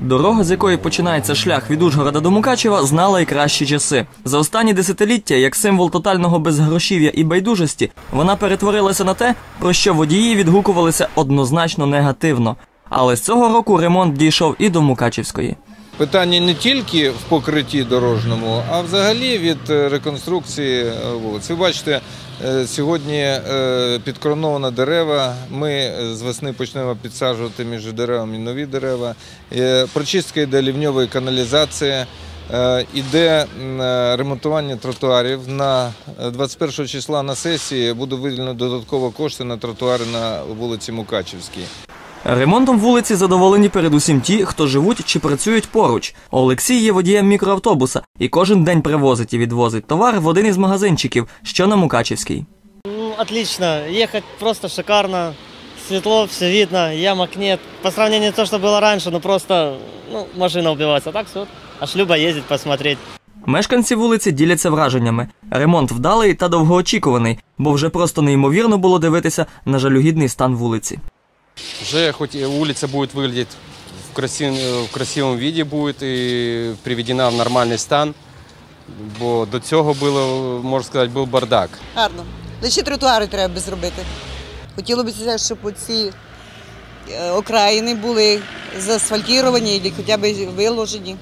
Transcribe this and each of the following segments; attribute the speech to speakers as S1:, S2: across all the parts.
S1: Дорога, з якої починається шлях від Ужгорода до Мукачева, знала й кращі часи. За останні десятиліття, як символ тотального безгрошів'я і байдужості, вона перетворилася на те, про що водії відгукувалися однозначно негативно. Але з цього року ремонт дійшов і до Мукачівської.
S2: Питання не тільки в покритті дорожньому, а взагалі від е, реконструкції е, вулиць. Ви бачите, е, сьогодні підкороновано дерева. Ми з весни почнемо підсаджувати між деревами нові дерева. Прочистка йде лівньової каналізації. Іде ремонтування тротуарів. На е, 21 числа на сесії буде виділено додатково кошти на тротуари на вулиці Мукачівській.
S1: Ремонтом вулиці задоволені передусім ті, хто живуть чи працюють поруч. Олексій є водієм мікроавтобуса і кожен день привозить і відвозить товар в один із магазинчиків, що на Мукачівській.
S3: Ну, отлично. Ехать просто шикарно. Светло, все видно, ямок нет. По сравнению с тем, что было раньше, ну просто ну, машина убивается. А так все, аж любо ездить, посмотреть.
S1: Мешканці вулиці діляться враженнями. Ремонт вдалий та довгоочікуваний, бо вже просто неймовірно було дивитися на жалюгідний стан вулиці.
S4: Уже хоть улица будет выглядеть в красивом, в красивом виде будет и приведена в нормальный стан, бо до цього було, можна сказати, був бардак.
S5: Гарно. Лише тротуари треба би зробити. Хотілося б, щоб оці е, окраїни були заасфальтовані або хоча б виложені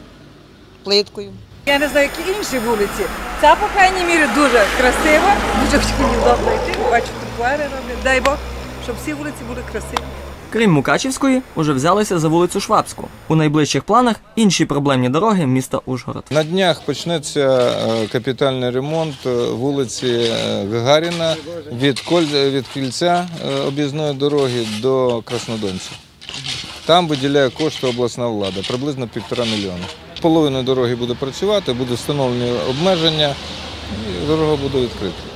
S5: плиткою.
S6: Я не знаю, які інші вулиці. Ця, по крайній мірі, дуже красива, дуже хотіли вдобно йти. Бачу, тротуари роблять. Дай Бог, щоб всі вулиці були красиві.
S1: Крім Мукачівської, уже взялися за вулицю Швабську. У найближчих планах інші проблемні дороги міста Ужгород.
S2: На днях почнеться е, капітальний ремонт е, вулиці е, Гагаріна від, від кільця об'їзної дороги до Краснодонця. Там виділяє кошти обласна влада, приблизно півтора мільйона. Половина дороги буде працювати, будуть встановлені обмеження, і дорога буде відкрита.